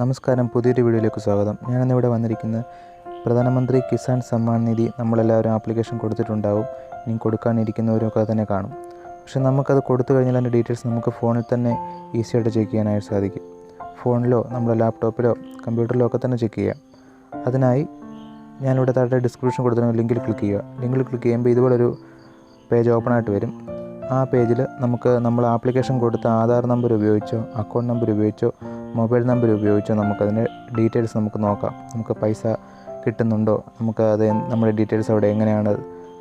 നമസ്കാരം. പുതിയൊരു വീഡിയോയിലേക്ക് സ്വാഗതം. ഞാനിന്നിവിടെ വന്നിരിക്കുന്നത് പ്രധാനമന്ത്രി കിസാൻ സമ്മാൻ നിധി നമ്മളെല്ലാവരും ആപ്ലിക്കേഷൻ കൊടുത്തിട്ടുണ്ടാവും. ഇനി കൊടുക്കാനിരിക്കുന്നവരൊക്കെ തന്നെ കാണും. പക്ഷെ നമുക്കത് കൊടുത്തു കഴിഞ്ഞാൽ അതിന്റെ ഡീറ്റെയിൽസ് നമുക്ക് ഫോണിൽ തന്നെ ഈസിയായിട്ട് ചെക്ക് ചെയ്യാനായിട്ട് സാധിക്കും. ഫോണിലോ നമ്മുടെ ലാപ്ടോപ്പിലോ കമ്പ്യൂട്ടറിലോ ഒക്കെ തന്നെ ചെക്ക് ചെയ്യാം. അതിനായി ഞാനിവിടെ താഴെ ഡിസ്ക്രിപ്ഷൻ കൊടുത്തിരുന്ന ലിങ്കിൽ ക്ലിക്ക് ചെയ്യുക. ലിങ്കിൽ ക്ലിക്ക് ചെയ്യുമ്പോൾ ഇതുപോലൊരു പേജ് ഓപ്പൺ ആയിട്ട് വരും. ആ പേജിൽ നമുക്ക് നമ്മൾ ആപ്ലിക്കേഷൻ കൊടുത്ത ആധാർ നമ്പർ ഉപയോഗിച്ചോ അക്കൗണ്ട് നമ്പർ ഉപയോഗിച്ചോ മൊബൈൽ നമ്പർ ഉപയോഗിച്ചോ നമുക്കതിന്റെ ഡീറ്റെയിൽസ് നമുക്ക് നോക്കാം. നമുക്ക് പൈസ കിട്ടുന്നുണ്ടോ? നമുക്ക് അത് നമ്മുടെ ഡീറ്റെയിൽസ് അവിടെ എങ്ങനെയാണ്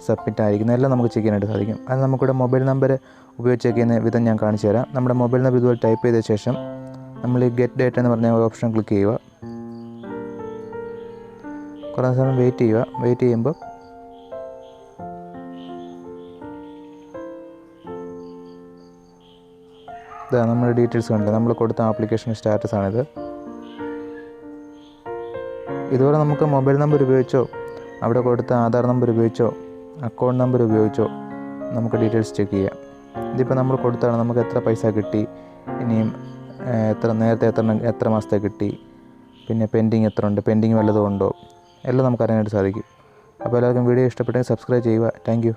സബ്മിറ്റ് ആയിരിക്കുന്നത്? എല്ലാം നമുക്ക് ചെയ്യാനായിട്ട് സാധിക്കും. അത് നമുക്കിവിടെ മൊബൈൽ നമ്പർ ഉപയോഗിച്ച് ചെക്ക് ചെയ്യുന്ന വിധം ഞാൻ കാണിച്ചു തരാം. നമ്മുടെ മൊബൈൽ നമ്പർ ഇതുപോലെ ടൈപ്പ് ചെയ്ത ശേഷം നമ്മൾ ഈ ഗെറ്റ് ഡേറ്റ എന്ന് പറഞ്ഞ ഓപ്ഷൻ ക്ലിക്ക് ചെയ്യുക. കുറേ സമയം വെയിറ്റ് ചെയ്യുക. വെയിറ്റ് ചെയ്യുമ്പോൾ ഇതാ നമ്മുടെ ഡീറ്റെയിൽസ് കണ്ടില്ല? നമ്മൾ കൊടുത്ത ആപ്ലിക്കേഷൻ സ്റ്റാറ്റസ് ആണിത്. ഇതുപോലെ നമുക്ക് മൊബൈൽ നമ്പർ ഉപയോഗിച്ചോ അവിടെ കൊടുത്ത ആധാർ നമ്പർ ഉപയോഗിച്ചോ അക്കൗണ്ട് നമ്പർ ഉപയോഗിച്ചോ നമുക്ക് ഡീറ്റെയിൽസ് ചെക്ക് ചെയ്യാം. ഇതിപ്പോൾ നമ്മൾ കൊടുത്താണ് നമുക്ക് എത്ര പൈസ കിട്ടി ഇനിയും എത്ര നേരത്തെ എത്ര എത്ര മാസത്തെ കിട്ടി പിന്നെ പെൻഡിങ് എത്ര ഉണ്ട് പെൻഡിങ് വല്ലതും ഉണ്ടോ എല്ലാം നമുക്ക് അറിയാനായിട്ട് സാധിക്കും. അപ്പോൾ എല്ലാവർക്കും വീഡിയോ ഇഷ്ടപ്പെട്ടെങ്കിൽ സബ്സ്ക്രൈബ് ചെയ്യുക. താങ്ക്